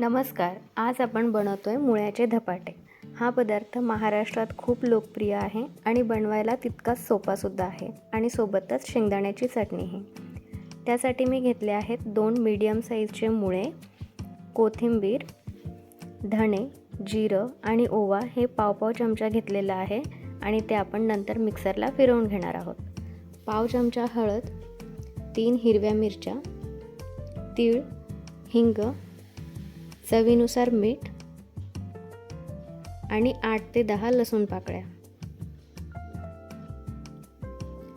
नमस्कार आज आपण बनवतोय मुळ्याचे धपाटे. हा पदार्थ महाराष्ट्रात खूप लोकप्रिय आहे आणि बनवायला तितकाच सोपासुद्धा आहे आणि सोबतच शेंगदाण्याची चटणीही. त्यासाठी मी घेतले आहेत दोन मीडियम साईजचे मुळे कोथिंबीर धणे जिरं आणि ओवा हे पाव पाव चमचा घेतलेला आहे आणि ते आपण नंतर मिक्सरला फिरवून घेणार आहोत. पाव चमचा हळद तीन हिरव्या मिरच्या तीळ हिंग चवीनुसार मीठ आणि आठ ते दहा लसूण पाकळ्या.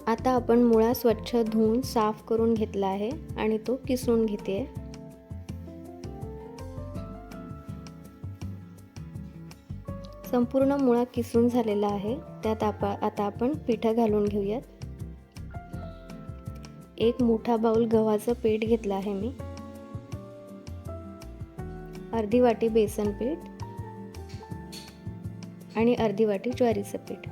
आता आपण मुळा स्वच्छ धुवून साफ करून घेतला आहे आणि तो किसून घेते. संपूर्ण मुळा किसून झालेला आहे. त्यात आप आता आपण पिठं घालून घेऊयात. एक मोठा बाऊल गव्हाचं पीठ घेतलं आहे मी. अर्धी वाटी बेसन पीठ आणि अर्धी वाटी ज्वारीचं पीठ.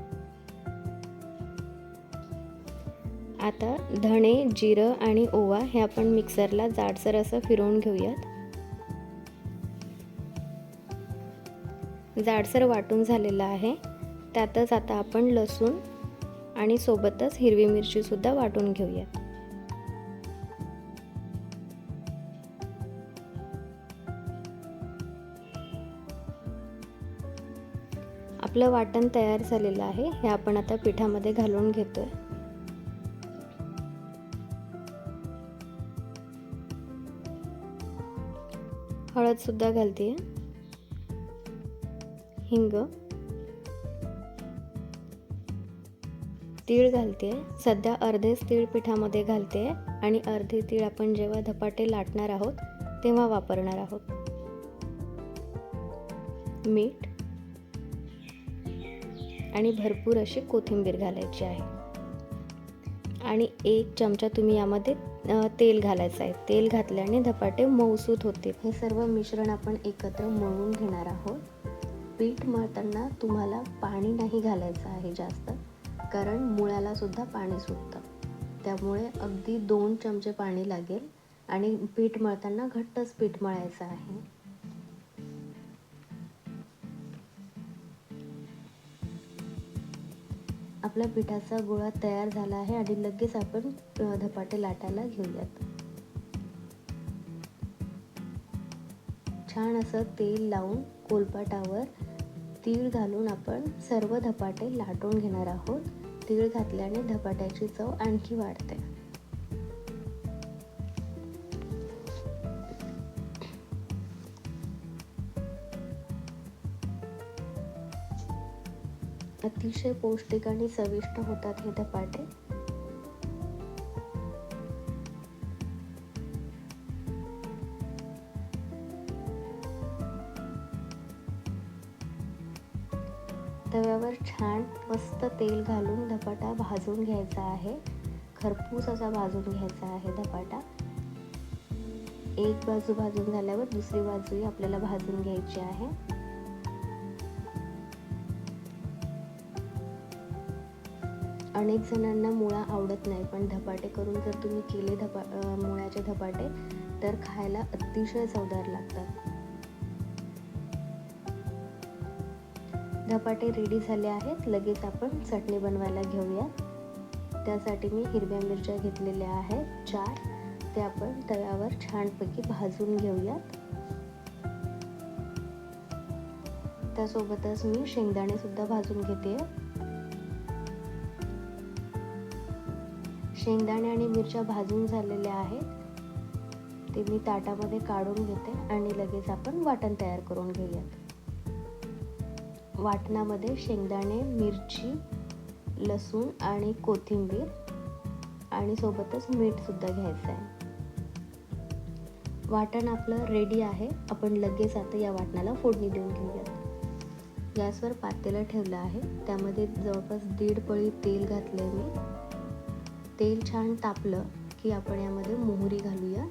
आता धणे जिरं आणि ओवा हे आपण मिक्सरला जाडसर असं फिरवून घेऊयात. जाडसर वाटून झालेलं आहे. त्यातच आता आपण लसूण आणि सोबतच हिरवी मिरची सुद्धा वाटून घेऊयात. आपलं वाटण तयार झालेलं आहे हे आपण आता पिठामध्ये घालून घेतोय. हळद सुद्धा घालते. हिंग. तीळ घालते. सध्या अर्धेच तीळ पिठामध्ये घालते आणि अर्धे तीळ आपण जेव्हा धपाटे लाटणार आहोत तेव्हा वापरणार आहोत. मीठ. आणि भरपूर अशी कोथिंबीर घालायची आहे. आणि एक चमचा तुम्ही यामध्ये तेल घालायचं आहे. तेल घातल्याने धपाटे मऊसूत होते हे सर्व मिश्रण आपण एकत्र मळून घेणार आहोत. पीठ मळताना तुम्हाला पाणी नाही घालायचं आहे जास्त कारण मुळ्याला सुद्धा पाणी सुटतं. त्यामुळे अगदी दोन चमचे पाणी लागेल आणि पीठ मळताना घट्टच पीठ मळायचं आहे. आपल्या पिठाचा गोळा तयार झाला आहे आणि लगेच आपण धपाटे लाटायला घेऊयात. छान असं तेल लावून कोलपाटावर तीळ घालून आपण सर्व धपाटे लाटून घेणार आहोत. तीळ घातल्याने धपाट्याची चव आणखी वाढते. अतिशय पौष्टिक आणि चविष्ट होतात हे धपाटे. तव्यावर छान मस्त तेल घालून धपाटा भाजून घ्यायचा आहे. खरपूस असा भाजून घ्यायचा आहे धपाटा. एक बाजू भाजून झाल्यावर दुसरी बाजूही आपल्याला भाजून घ्यायची आहे. अनेक जणांना मुळा आवडत नाही पण धपाटे करून जर तुम्ही केले धपा मुळ्याचे धपाटे तर खायला अतिशय चवदार लागतात. धपाटे रेडी झाले आहेत लगेच आपण चटणी बनवायला घेऊया. त्यासाठी मी हिरव्या मिरच्या घेतलेल्या आहेत चार. ते आपण तव्यावर छानपैकी भाजून घेऊयात. त्यासोबतच मी शेंगदाणे सुद्धा भाजून घेते. शेंगदाणे आणि मिरच्या भाजून झालेल्या आहेत. ते मी ताटामध्ये काढून घेते आणि लगेच आपण वाटण तयार करून घेऊयात. वाटणामध्ये शेंगदाणे मिरची लसूण आणि कोथिंबीर आणि सोबतच मीठसुद्धा घ्यायचं आहे. वाटण आपलं रेडी आहे. आपण लगेच आता या वाटणाला फोडणी देऊन घेऊयात. गॅसवर पातेलं ठेवलं आहे. त्यामध्ये जवळपास दीड पळी तेल घातलं मी. तेल छान तापलं की आपण यामध्ये मोहरी घालूया.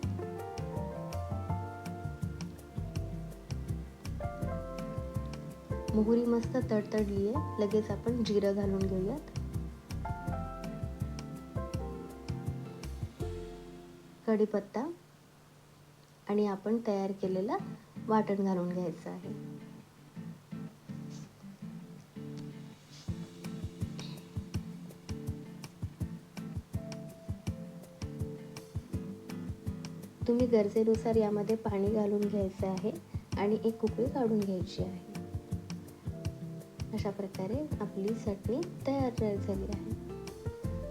मोहरी मस्त तडतडली आहे लगेच आपण जिरं घालून घेऊयात. कढीपत्ता. आणि आपण तयार केलेला वाटण घालून घ्यायचं आहे. तुम्ही गरजेनुसार यामध्ये पाणी घालून घ्यायचं आहे आणि एक कुकळी काढून घ्यायची आहे. अशा प्रकारे आपली चटणी तयार झाली आहे.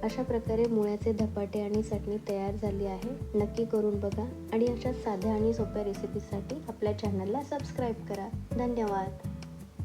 अशा प्रकारे मुळ्याचे धपाटे आणि चटणी तयार झाली आहे. नक्की करून बघा आणि अशा साध्या आणि सोप्या रेसिपीसाठी आपल्या चॅनलला सबस्क्राईब करा. धन्यवाद.